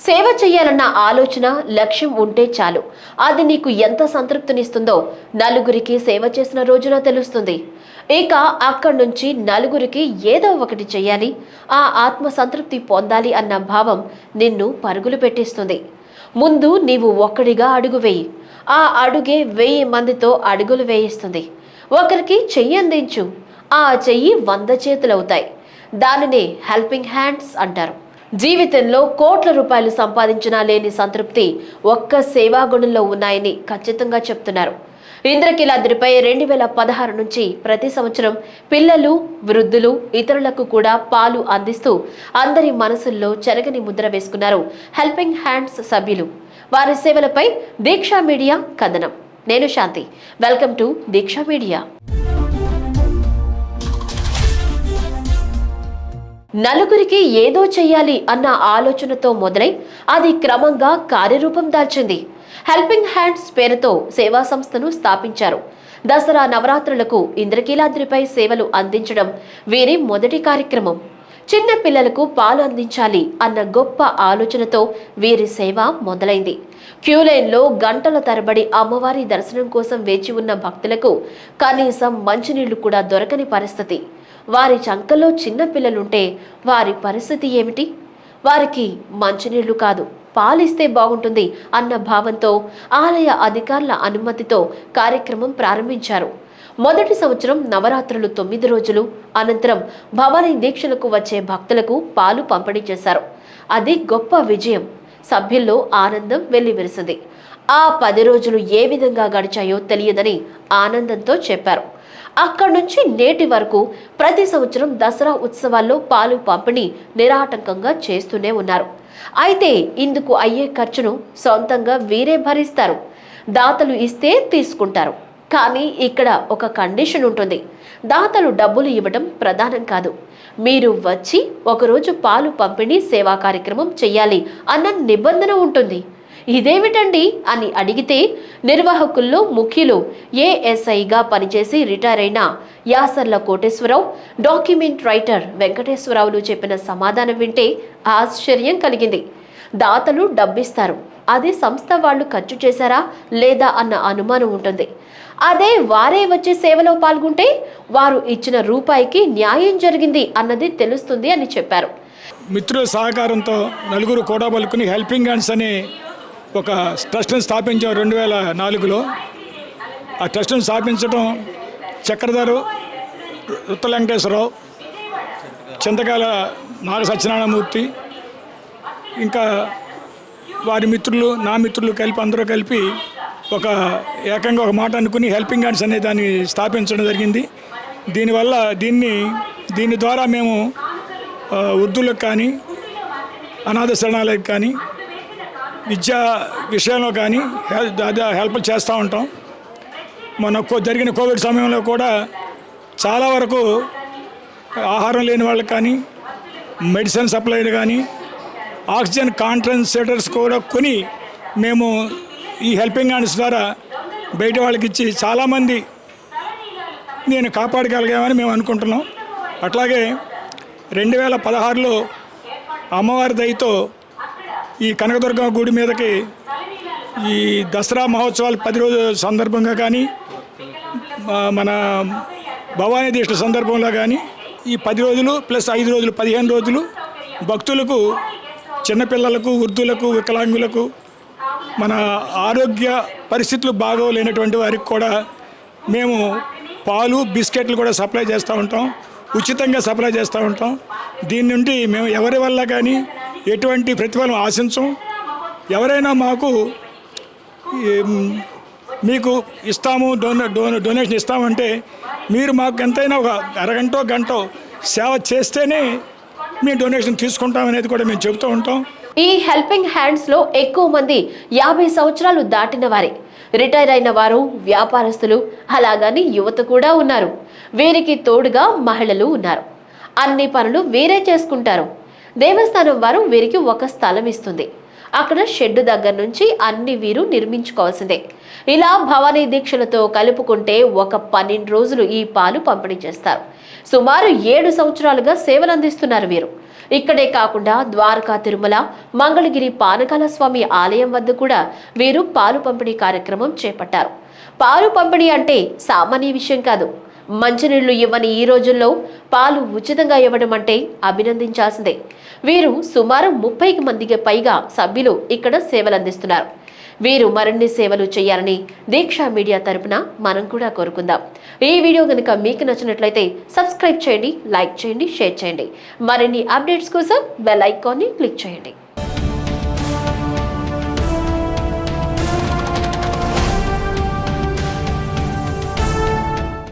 సేవ చేయాలన్న ఆలోచన లక్ష్యం ఉంటే చాలు. అది నీకు ఎంత సంతృప్తినిస్తుందో నలుగురికి సేవ చేసిన రోజున తెలుస్తుంది. ఇక అక్కడి నుంచి నలుగురికి ఏదో ఒకటి చేయాలి. ఆ ఆత్మ సంతృప్తి పొందాలి అన్న భావం నిన్ను పరుగులు పెట్టిస్తుంది. ముందు నీవు ఒక్కడిగా అడుగు వేయి. ఆ అడుగే వెయ్యి మందితో అడుగులు వేయిస్తుంది. ఒకరికి చెయ్యి అందించు. ఆ చెయ్యి వంద చేతులవుతాయి. దానినే హెల్పింగ్ హ్యాండ్స్ అంటారు. జీవితంలో కోట్ల రూపాయలు సంపాదించినా లేని సంతృప్తి ఒక్క సేవాగుణంలో ఉన్నాయని ఖచ్చితంగా చెప్తున్నారు. ఇంద్రకీలాద్రిపై రెండు వేల పదహారు నుంచి ప్రతి సంవత్సరం పిల్లలు వృద్ధులు ఇతరులకు కూడా పాలు అందిస్తూ అందరి మనసుల్లో చెరగని ముద్ర వేసుకున్నారు హెల్పింగ్ హ్యాండ్స్ సభ్యులు. వారి సేవలపై దీక్షా మీడియా కథనం. నేను Shanti. Welcome to Deeksha media. నలుగురికి ఏదో చెయ్యాలి అన్న ఆలోచనతో మొదలై అది క్రమంగా కార్యరూపం దాల్చింది. హెల్పింగ్ హ్యాండ్స్ పేరుతో సేవా సంస్థను స్థాపించారు. దసరా నవరాత్రులకు ఇంద్రకీలాద్రిపై సేవలు అందించడం వీరి మొదటి కార్యక్రమం. చిన్న పిల్లలకు పాలు అందించాలి అన్న గొప్ప ఆలోచనతో వీరి సేవ మొదలైంది. క్యూలైన్లో గంటల తరబడి అమ్మవారి దర్శనం కోసం వేచి ఉన్న భక్తులకు కనీసం మంచినీళ్ళు కూడా దొరకని పరిస్థితి. వారి చంకలో చిన్న పిల్లలుంటే వారి పరిస్థితి ఏమిటి? వారికి మంచినీళ్ళు కాదు పాలిస్తే బాగుంటుంది అన్న భావంతో ఆలయ అధికారుల అనుమతితో కార్యక్రమం ప్రారంభించారు. మొదటి సంవత్సరం నవరాత్రులు తొమ్మిది రోజులు అనంతరం భవానీ దీక్షలకు వచ్చే భక్తులకు పాలు పంపిణీ చేశారు. అది గొప్ప విజయం. సభ్యుల్లో ఆనందం వెల్లివిరిసింది. ఆ పది రోజులు ఏ విధంగా గడిచాయో తెలియదని ఆనందంతో చెప్పారు. అక్కడి నుంచి నేటి వరకు ప్రతి సంవత్సరం దసరా ఉత్సవాల్లో పాలు పంపిణీ నిరాటంకంగా చేస్తూనే ఉన్నారు. అయితే ఇందుకు అయ్యే ఖర్చును సొంతంగా వీరే భరిస్తారు. దాతలు ఇస్తే తీసుకుంటారు. కానీ ఇక్కడ ఒక కండిషన్ ఉంటుంది. దాతలు డబ్బులు ఇవ్వడం ప్రధానం కాదు. మీరు వచ్చి ఒకరోజు పాలు పంపిణీ సేవా కార్యక్రమం చేయాలి అన్న నిబంధన ఉంటుంది. ఇదేమిటండి అని అడిగితే నిర్వాహకుల్లో ముఖ్యులు ఏఎస్ఐగా పనిచేసి రిటైర్ అయిన యాసర్ల కోటేశ్వరరావు డాక్యుమెంట్ రైటర్ వెంకటేశ్వరరావులు చెప్పిన సమాధానం వింటే ఆశ్చర్యం కలిగింది. దాతలు డబ్బిస్తారు. అది సంస్థ వాళ్ళు ఖర్చు చేశారా లేదా అన్న అనుమానం ఉంటుంది. అదే వారే వచ్చే సేవలో పాల్గొంటే వారు ఇచ్చిన రూపాయికి న్యాయం జరిగింది అన్నది తెలుస్తుంది అని చెప్పారు. మిత్రుల సహకారంతో నలుగురు కూడబలుకుని హెల్పింగ్ హ్యాండ్స్ అనే ఒక ట్రస్ట్ని స్థాపించాం రెండు వేల నాలుగులో. ఆ ట్రస్ట్ని స్థాపించడం చక్రధరు రుత్త వెంకటేశ్వరరావు చింతకాల నాగ సత్యనారాయణమూర్తి ఇంకా వారి మిత్రులు నా మిత్రులు కలిపి అందరూ కలిపి ఒక ఏకంగా ఒక మాట అనుకుని హెల్పింగ్ హ్యాండ్స్ అనే దాన్ని స్థాపించడం జరిగింది. దీనివల్ల దీన్ని దీని ద్వారా మేము వృద్ధులకు కానీ అనాథ శరణాలకి కానీ విద్యా విషయంలో కానీ హెల్ప్ అదే హెల్ప్ చేస్తూ ఉంటాం. మన కో- జరిగిన కోవిడ్ సమయంలో కూడా చాలా వరకు ఆహారం లేని వాళ్ళకి కానీ మెడిసిన్ సప్లైలు కానీ ఆక్సిజన్ కాన్సన్ట్రేటర్స్ కూడా కొని మేము ఈ హెల్పింగ్ హ్యాండ్స్ ద్వారా బయట వాళ్ళకి ఇచ్చి చాలామంది నేను కాపాడగలిగామని మేము అనుకుంటున్నాం. అట్లాగే రెండు వేల పదహారులో అమ్మవారి దయతో ఈ కనకదుర్గ గుడి మీదకి ఈ దసరా మహోత్సవాలు పది రోజుల సందర్భంగా కానీ మన భవానీ దీక్ష సందర్భంలో కానీ ఈ పది రోజులు ప్లస్ ఐదు రోజులు పదిహేను రోజులు భక్తులకు చిన్నపిల్లలకు వృద్ధులకు వికలాంగులకు మన ఆరోగ్య పరిస్థితులు బాగోలేనటువంటి వారికి కూడా మేము పాలు బిస్కెట్లు కూడా సప్లై చేస్తూ ఉంటాం. ఉచితంగా సప్లై చేస్తూ ఉంటాం. దీని నుండి మేము ఎవరి వల్ల కానీ ఎటువంటి ప్రతిఫలం ఆశించం? ఎవరైనా మాకు మీకు ఇస్తాము డొనే డొనే డొనేషన్ ఇస్తామంటే మీరు మాకు ఎంతైనా ఒక అరగంటో గంటో సేవ చేస్తేనే మీ డొనేషన్ తీసుకుంటాం అనేది కూడా మేము చెబుతూ ఉంటాం. ఈ హెల్పింగ్ హ్యాండ్స్లో ఎక్కువ మంది యాభై సంవత్సరాలు దాటిన వారే. రిటైర్ అయిన వారు వ్యాపారస్తులు అలాగని యువత కూడా ఉన్నారు. వీరికి తోడుగా మహిళలు ఉన్నారు. అన్ని పనులు వీరే చేసుకుంటారు. దేవస్థానం వారు వీరికి ఒక స్థలం ఇస్తుంది. అక్కడ షెడ్డు దగ్గర నుంచి అన్ని వీరు నిర్మించుకోవాల్సిందే. ఇలా భవానీ దీక్షలతో కలుపుకుంటే ఒక పన్నెండు రోజులు ఈ పాలు పంపిణీ చేస్తారు. సుమారు ఏడు సంవత్సరాలుగా సేవలు అందిస్తున్నారు వీరు. ఇక్కడే కాకుండా ద్వారకా తిరుమల మంగళగిరి పానకాల స్వామి ఆలయం వద్ద కూడా వీరు పాలు పంపిణీ కార్యక్రమం చేపట్టారు. పాలు పంపిణీ అంటే సామాన్య విషయం కాదు మంచినీళ్ళు ఇవ్వని ఈ రోజుల్లో పాలు ఉచితంగా ఇవ్వడం అంటే అభినందించాల్సిందే. వీరు సుమారు ముప్పైకి మందికి పైగా సభ్యులు ఇక్కడ సేవలందిస్తున్నారు. వీరు మరిన్ని సేవలు చేయాలని దీక్ష మీడియా తరపున మనం కూడా కోరుకుందాం. ఈ వీడియో కనుక మీకు నచ్చినట్లయితే సబ్స్క్రైబ్ చేయండి లైక్ చేయండి షేర్ చేయండి. మరిన్ని అప్డేట్స్ కోసం బెల్ ఐకాన్ని క్లిక్ చేయండి.